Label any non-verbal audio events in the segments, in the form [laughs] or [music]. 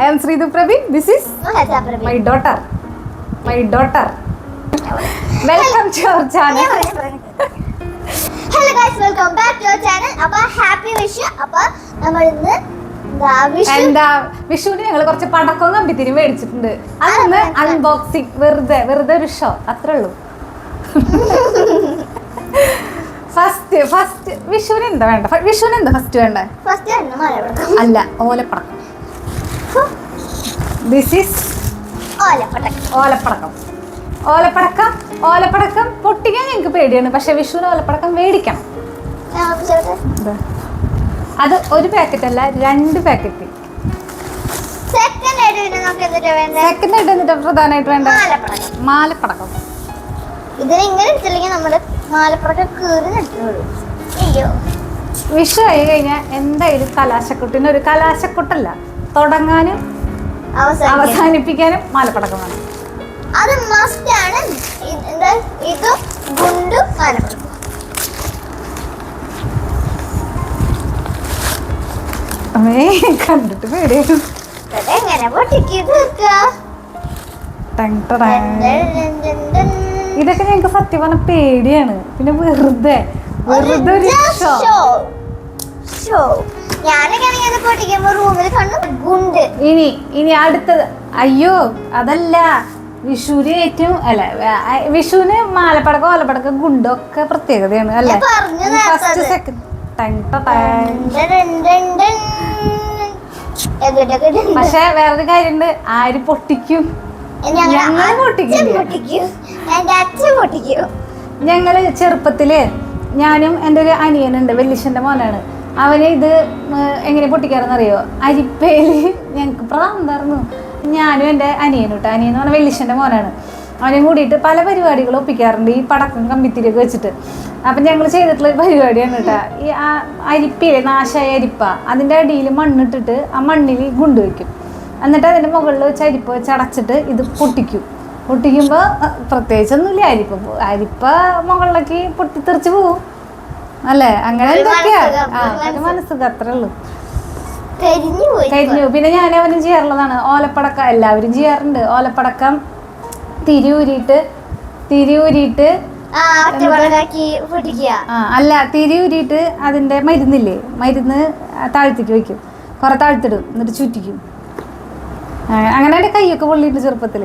I am Srithu Praveen this is my daughter my daughter welcome to our channel hello guys welcome back to our channel അപ്പൊ happy Vishu അപ്പൊ നമ്മൾ ഇന്ന് എന്താ വിഷുവിന് ഞങ്ങൾ കുറച്ച് പടക്കവും കമ്പിത്തിരി മേടിച്ചിട്ടുണ്ട്. അതൊന്ന് അൺബോക്സിങ് വെറുതെ വെറുതെ ഒരു ഷോ അത്രേ ഉള്ളൂ. ഫസ്റ്റ് ഫസ്റ്റ് വിഷുവിന് എന്താ വേണ്ട വിഷുവിന് എന്താ ഫസ്റ്റ് വേണ്ടേ ഫസ്റ്റ് അല്ല ഓലപ്പടക്കം. This is ഓലപ്പടക്കം. ഓലപ്പടക്കം. ഓലപ്പടക്കം ഓലപ്പടക്കം പൊട്ടിക്കാൻ ഞങ്ങൾക്ക് പേടിയാണ്. പക്ഷെ വിഷുവിന് ഓലപ്പടക്കം മേടിക്കണം. അത് ഒരു പാക്കറ്റ് അല്ല രണ്ട് പാക്കറ്റ് സെക്കൻഡ് ആയിട്ട് എന്നിട്ട് പ്രധാനമായിട്ട് വേണ്ട? മാലപ്പടക്കം. ഇതിന് ഇങ്ങനെ എടുത്തില്ലെങ്കിൽ നമ്മുടെ മാലപ്പടക്കം കീറി നട്ടുള്ളൂ വിഷു ആയി കഴിഞ്ഞാൽ എന്തായാലും കലാശക്കുട്ടിന്? ഒരു കലാശക്കുട്ടല്ല. തുടങ്ങാനും അവസാനിപ്പിക്കാനും മാലപ്പടക്കം വേണം. അത് മസ്റ്റ് ആണ്. ഇത് ഗുണ്ടും മാലപ്പടക്കം. കണ്ടിട്ട് പേടിയാണ് എങ്ങനെ. ഇതൊക്കെ ഞങ്ങൾക്ക് സത്യം പറഞ്ഞ പേടിയാണ്. പിന്നെ വെറുതെ. വെറുതെ ഒരു ഷോ ഞാനൊക്കെ ഇനി ഇനി അടുത്തത്. അയ്യോ അതല്ല. വിഷുവിന് ഏറ്റവും അല്ല വിഷുവിന് മാലപ്പടക്കം ഓലപ്പടക്കം ഗുണ്ടൊക്കെ പ്രത്യേകതയാണ് അല്ലേ? ഫസ്റ്റ്. സെക്കൻഡ്. പക്ഷെ വേറൊരു കാര്യമുണ്ട്. ആര് പൊട്ടിക്കും? ഞങ്ങൾ പൊട്ടിക്കും. ഞങ്ങൾ ചെറുപ്പത്തിൽ ഞാനും എന്റെ ഒരു അനിയനുണ്ട് വെല്ലിശന്റെ മോനാണ്. അവന് ഇത് എങ്ങനെ പൊട്ടിക്കാറെന്നറിയോ അരിപ്പേൽ ഞങ്ങൾക്ക് പ്രാന്തായിരുന്നു ഞാനും എന്റെ അനിയനും കേട്ടോ അനിയൻ എന്ന് പറഞ്ഞാൽ വെള്ളിശന്റെ മോനാണ്. അവനെ കൂടിയിട്ട് പല പരിപാടികളും ഒപ്പിക്കാറുണ്ട്. ഈ പടക്കം കമ്പിത്തിരിയൊക്കെ വെച്ചിട്ട്. അപ്പം ഞങ്ങൾ ചെയ്തിട്ടുള്ള പരിപാടിയാണ് കേട്ടോ ഈ അരിപ്പയിലെ നാശായ അരിപ്പ അതിന്റെ അടിയിൽ മണ്ണിട്ടിട്ട് ആ മണ്ണിൽ ഗുണ്ട് വയ്ക്കും എന്നിട്ട് അതിന്റെ മുകളിൽ വെച്ച് അരിപ്പ വെച്ച് അടച്ചിട്ട് ഇത് പൊട്ടിക്കും. പൊട്ടിക്കുമ്പോൾ പ്രത്യേകിച്ചൊന്നുമില്ല. അരിപ്പ അരിപ്പ മുകളിലേക്ക് പൊട്ടിത്തെറിച്ച് പോവും. അല്ലേ? അങ്ങനെ എന്തൊക്കെയാ? ആ ഒരു ഒരു മനസ്സുഖം. അത്രേ ഉള്ളൂ. കരിഞ്ഞു പിന്നെ ഞാൻ അവനും ചെയ്യാറുള്ളതാണ്. ഓലപ്പടക്കം എല്ലാവരും ചെയ്യാറുണ്ട്. ഓലപ്പടക്കം തിരി ഊരിയിട്ട് തിരി ഊരിയിട്ട് ആ ഒറ്റപ്പടക്കാക്കി പൊട്ടിക്കുക ആ അല്ല തിരി അതിന്റെ മരുന്നില്ലേ? മരുന്ന് താഴ്ത്തിക്ക് വെക്കും കുറെ താഴ്ത്തിടും. എന്നിട്ട് ചുറ്റിക്കും. അങ്ങനെ കൈയൊക്കെ പൊള്ളിയിട്ട് ചെറുപ്പത്തിൽ.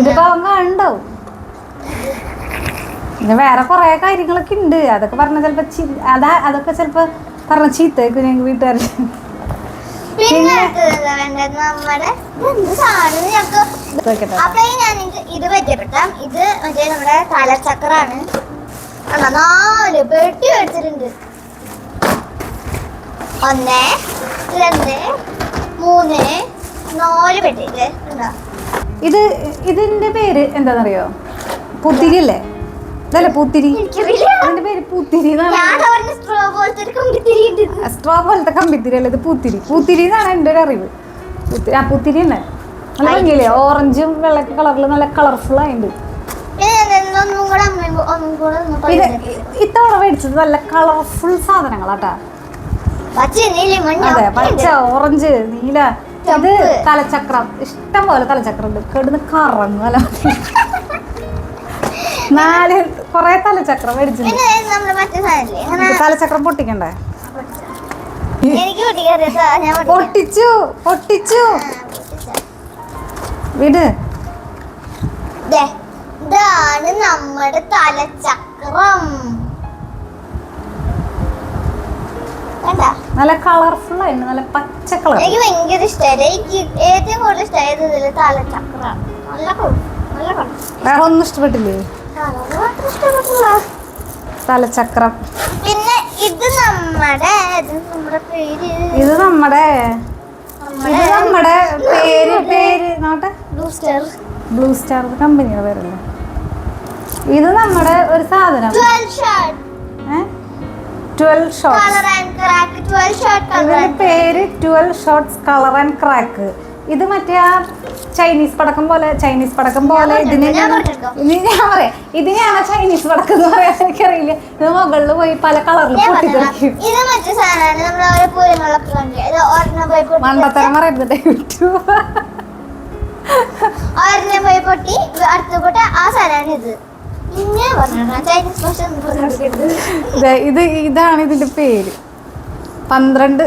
ഇതിപ്പോ അവൻ കാണണ്ടാവും പിന്നെ വേറെ കുറേ കാര്യങ്ങളൊക്കെ ഉണ്ട്. അതൊക്കെ പറഞ്ഞ ചിലപ്പോ ചി- അതാ അതൊക്കെ ചിലപ്പോ പറഞ്ഞ ചീത്തേക്കും ഞങ്ങൾ വീട്ടുകാർ ഇത് ഇത് മറ്റേ നമ്മുടെ തലച്ചക്രാണ്. കണ്ടോ നാല് പെട്ടി മേടിച്ചിട്ടുണ്ട് ഒന്ന് രണ്ട് മൂന്ന് നാല് പെട്ടി. ഇത് ഇതിന്റെ പേര് എന്താണെന്നറിയോ പൂത്തിരി അല്ലേ ഇതല്ലേ പൂത്തിരി. എനിക്കറിയില്ല. പേര് പൂത്തിരി സ്ട്രോ പോലത്തെ കമ്പിത്തിരി അല്ല ഇത് പൂത്തിരി. പൂത്തിരി എന്നാണ് എന്റെ ഒരു അറിവ്. പൂത്തിരി ആ പൂത്തിരി തന്നെ. നല്ല ഭംഗിയില്ലേ? ഓറഞ്ചും വെള്ളക്ക കളറിൽ നല്ല കളർഫുൾ ആയിട്ടുണ്ട് പറയുന്നത് ഇത്തവണ മേടിച്ചത് നല്ല കളർഫുൾ സാധനങ്ങളാട്ടാ. അതെ പച്ച ഓറഞ്ച് നീല. ഇത് തലചക്രം തലച്ചക്രം. ഇഷ്ടം പോലെ തലച്ചക്രം ഉണ്ട്. കിടന്ന് കറങ്ങും അല്ല. നാല് കൊറേ തലച്ചക്രം മേടിച്ചിട്ടുണ്ട്. തലചക്രം പൊട്ടിക്കണ്ടേ. പൊട്ടിച്ചു പൊട്ടിച്ചു. വിട്? ഇതാണ് നമ്മുടെ തലചക്രം നല്ല കളർഫുൾ ആയിരുന്നു നല്ല പച്ച കളർ എനിക്ക് ഭയങ്കര ഇഷ്ടമായി എനിക്ക് ഏറ്റവും കൂടുതൽ ഇഷ്ടമായത് തലചക്രം നല്ല കളർ നല്ല കളർ വേറെ ഒന്നും ഇഷ്ടപ്പെട്ടില്ലേ? ഇഷ്ടപ്പെട്ടില്ല പിന്നെ ഇത് നമ്മുടെ ഇത് നമ്മുടെ ഇത് നമ്മുടെ പേര് പേര് നോട്ടെ ബൂസ്റ്റർ ബ്ലൂ സ്റ്റാർ കമ്പനിയുടെ പേരല്ലേ? ഇത് നമ്മുടെ ഒരു സാധനം. ട്വൽവ് ഇതിന്റെ പേര് twelve shots colour and crack ഇത് മറ്റേ ആ ചൈനീസ് പടക്കം പോലെ ചൈനീസ് പടക്കം പോലെ ഇതിനെ ഞാൻ പറയാം. ഇതിനെയാണ് ചൈനീസ് പടക്കം എന്ന് പറയാൻ എനിക്കറിയില്ല ഇത് മുകളിൽ പോയി പല കളറിൽ പോയി പൊട്ടിച്ച് മണ്ടത്തരം ഒരെണ്ണം പോയി പൊട്ടി അടുത്ത പൊട്ടി ആ സാധനമാണ് ഇത് ഇതാണ് ഇതിന്റെ പേര്. പന്ത്രണ്ട്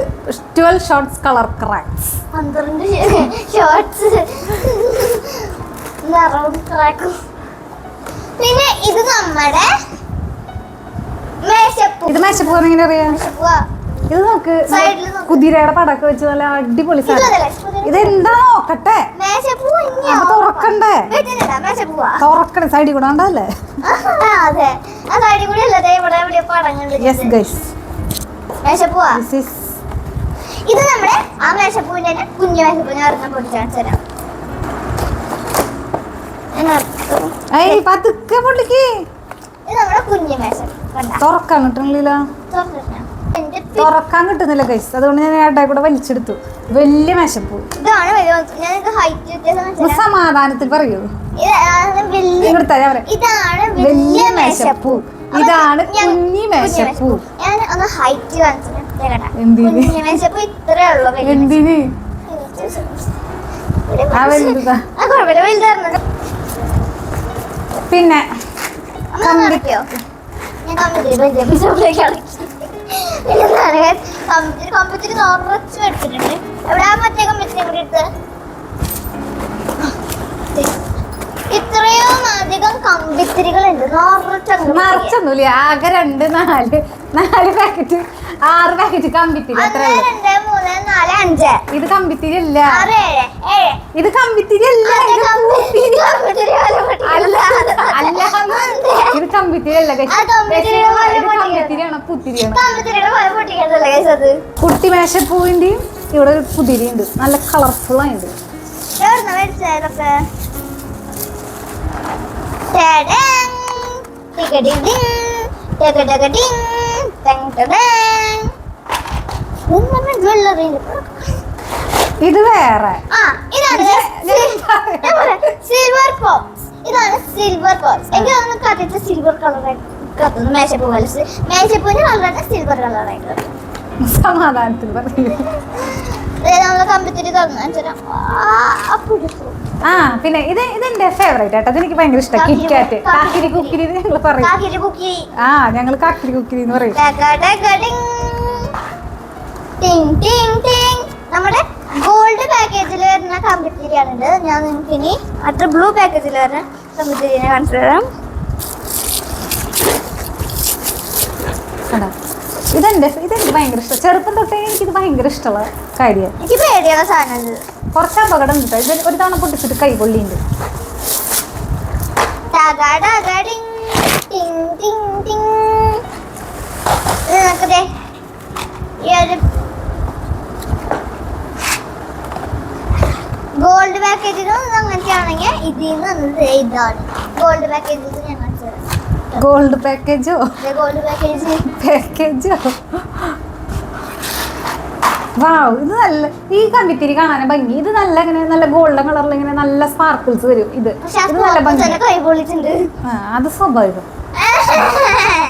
ട്വൽവ് ഷോർട്സ് കളർ ക്രാക്സ്. പന്ത്രണ്ട് ഷോർട്സ്. നിറവും ക്രാക്കും. പിന്നെ ഇത് നമ്മുടെ ഇത് മേശപ്പൂ എങ്ങനെ അറിയാം. ഇത് നോക്ക്. കുതിരയുടെ പടക്കം വെച്ച് നല്ല അടിപൊളി ഇത് സാധനം. അതല്ലേ? ഇത് ഇതെന്താ നോക്കട്ടെ? തുറക്കണ്ടേ? തുറക്കണേ സൈഡിൽ കൂടെ ഉണ്ടല്ലേ യെസ് ഗൈസ് മേശപ്പൂവാ. ഇത് നമ്മുടെ ആ മേശപ്പൂവിന്റെ തന്നെ കുഞ്ഞു മേശപ്പൂ. തരാം. ഞാൻ എടുത്തു. ഏയ് പതുക്കെ പൊട്ടിക്ക്. ഇത് നമ്മുടെ കുഞ്ഞു മേശപ്പൂ. തുറക്കാൻ കിട്ടണില്ല. കിട്ടുന്നില്ല കൈസ് അതുകൊണ്ട് ഞാൻ ഏട്ടായി കൂടെ വലിച്ചെടുത്തു. വലിയ മേശപ്പൂ. സമാധാനത്തിൽ പറയൂ. ഇതാണ് വലിയ മേശപ്പൂ. ഇതാണ് കുഞ്ഞി മേശപ്പൂ. ഞാൻ ഒന്ന് ഹൈറ്റ് കാണിച്ചു ഇത്രേ ഉള്ളൂ എന്തിന്? പിന്നെ കമ്പ്യൂട്ടർ നിറച്ച് എടുത്തിട്ടുണ്ട് എവിടെ മറ്റേ കമ്പ്യൂട്ടർ ഇത്രയും അധികം കമ്പിത്തിരികളുണ്ട്. നിറച്ച് നിറച്ചൊന്നുമില്ല ആകെ രണ്ട് നാല് നാല് പാക്കറ്റ് ആറ് പാക്കറ്റ് കമ്പിത്തിരി അത്ര ഇത് കമ്പിത്തിരി അല്ല. ഇത് കമ്പിത്തിരി അല്ല. അല്ല. പൊട്ടിക്കുന്നത്. അല്ല. ഇത് കമ്പിത്തിരി അല്ല. കമ്പിത്തിരിയാണ് പുത്തിരിയാണ്. കുട്ടി മേശപ്പൂവിന്റെയും ഇവിടെ ഒരു പുതിരിയുണ്ട്. നല്ല കളർഫുൾ ആയിട്ട് ഇത് വേറെ. സിൽവർ പോപ്സ് ഇതാണ് സിൽവർ പോപ്സ് എനിക്ക് തോന്നുന്നു കത്തിച്ച സിൽവർ കളറായിട്ട് കത്തുന്നു മേശപ്പൂ പോലെ മേശപ്പൂവിന്റെ കളറാണ് സിൽവർ കളറായിട്ട് സമാധാനത്തിൽ നമ്മൾ കമ്പിത്തിരി തുറന്നു. ആ പിന്നെ ഇത് ഇതെന്റെ ഫേവറേറ്റ് ആട്ടോ. അതെനിക്ക് ഭയങ്കര ഇഷ്ടം. കിറ്റ്കാറ്റ് കാക്കിരി കാക്കിരി ഞങ്ങൾ പറയും. ആ ഞങ്ങൾ കാക്കിരി കുക്കിരി എന്ന് പറയും. ടകടകടിങ്. ടിങ്. ടിങ് ടിങ്. നമ്മുടെ ഗോൾഡ് പാക്കേജിൽ വരുന്ന കമ്പിത്തിരിയാണിത് ഞാൻ നിങ്ങൾക്ക് ഇനി അത്ര ബ്ലൂ പാക്കേജിൽ വരുന്ന കമ്പിത്തിരിനെ കാണിച്ചു തരാം? ഇതെന്റെ ഇതെനിക്ക് ഭയങ്കര ഇഷ്ടം. ചെറുപ്പം തൊട്ടേ ഇത് ഭയങ്കര ഇഷ്ടമുള്ള കാര്യമാണ് എനിക്ക് പേടിയുള്ള സാധനം കുറച്ച് അപകടം കിട്ടും. ഇത് ഒരു തവണ പൊട്ടിച്ചിട്ട് കൈ ഒരു ഗോൾഡ് പാക്കേജിലും അങ്ങനത്തെ ആണെങ്കിൽ ഇതിൽ നിന്ന് ഇതാണ്. ഗോൾഡ് പാക്കേജിൽ ഞങ്ങൾ ഗോൾഡ് പാക്കേജോ? Gold package. പാക്കേജോ? വാവ് ഇത് നല്ല ഈ കമ്പിത്തിരി കാണാൻ ഭംഗി. ഇത് നല്ല ഇങ്ങനെ നല്ല ഗോൾഡൻ കളറിൽ ഇങ്ങനെ നല്ല സ്പാർക്കിൾസ് വരും. ഇത്. ഇത് നല്ല ഭംഗി. ആ അത് സ്വാഭാവികം.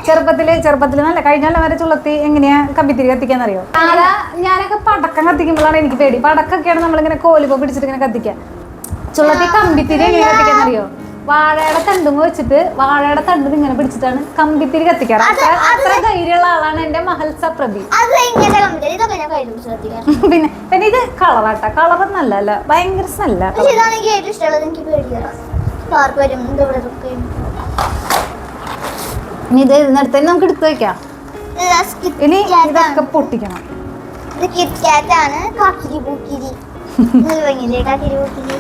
ചെറുപ്പത്തിൽ ചെറുപ്പത്തിൽ നല്ല കഴിഞ്ഞ വരെ ചുളത്തി എങ്ങനെയാ കമ്പിത്തിരി കത്തിക്കാന്ന് അറിയോ ആരാ? ഞാനൊക്കെ പടക്കം കത്തിക്കുമ്പോഴാണ് എനിക്ക് പേടി. പടക്കൊക്കെയാണ് നമ്മളിങ്ങനെ കോലിപ്പോ പിടിച്ചിട്ട് ഇങ്ങനെ കത്തിക്കുക ചുളത്തി കമ്പിത്തിരി എങ്ങനെ കത്തിക്കാന്ന് അറിയോ വാഴയുടെ തണ്ടും വെച്ചിട്ട് വാഴയുടെ തണ്ട് ഇങ്ങനെ പിടിച്ചിട്ടാണ് കമ്പിത്തിരി കത്തിക്കാറ്. അത് അത്ര അത്ര ധൈര്യമുള്ള ആളാണ് എന്റെ മഹൽസ പ്രതി. [laughs] പിന്നെ പിന്നെ ഇത് കളറാട്ട. കളർ നല്ല അല്ല ഭയങ്കര നല്ല ഇനി ഇത് ഇതിനടുത്ത് നമുക്ക് എടുത്തു വെക്കാം? ഇനി ഇതൊക്കെ പൊട്ടിക്കണം. ഇത് കിറ്റ് ആണ്. കാക്കിരി പൂക്കിരി. [laughs] പൂക്കിരി.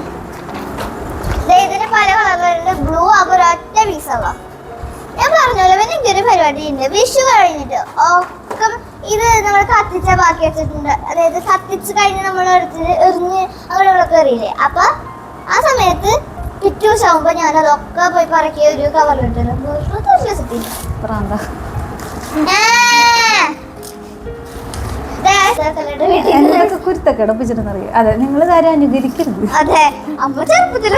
പല കളറുകളുണ്ട് ബ്ലൂ ആകും ഒരൊറ്റ പീസുള്ള ഞാൻ പറഞ്ഞല്ലോ പിന്നെ എനിക്കൊരു പരിപാടി ഉണ്ട് വിഷു കഴിഞ്ഞിട്ട് ഒക്കെ ഇത് നമ്മൾ കത്തിച്ച ബാക്കി വെച്ചിട്ടുണ്ട്. അതായത് കത്തിച്ച് കഴിഞ്ഞ് നമ്മൾ എടുത്തിട്ട് എറിഞ്ഞ് അവിടെ ഇവിടെ കയറിയില്ലേ അപ്പൊ ആ സമയത്ത് പിറ്റു ദിവസമാകുമ്പോ ഞാൻ അതൊക്കെ പോയി പറക്കിയ ഒരു കവറിലിട്ടുണ്ട് പ്രാന്ത. എന്തൊക്കെ കുരുത്തൊക്കെ ഇടപ്പിച്ചിട്ടെന്നറിയാം അതെ നിങ്ങൾ കാര്യം അനുകരിക്കരുത് അതെ അമ്മ ചെറുപ്പത്തിൽ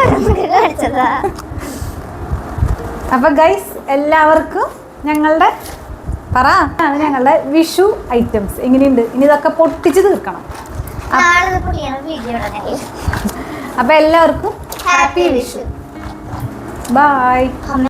കാണിച്ചതാ അപ്പൊ ഗൈസ് എല്ലാവർക്കും ഞങ്ങളുടെ പറ ഞങ്ങളുടെ വിഷു ഐറ്റംസ് എങ്ങനെയുണ്ട് ഇനി ഇതൊക്കെ പൊട്ടിച്ച് തീർക്കണം. അപ്പൊ എല്ലാവർക്കും ഹാപ്പി വിഷു ബായ്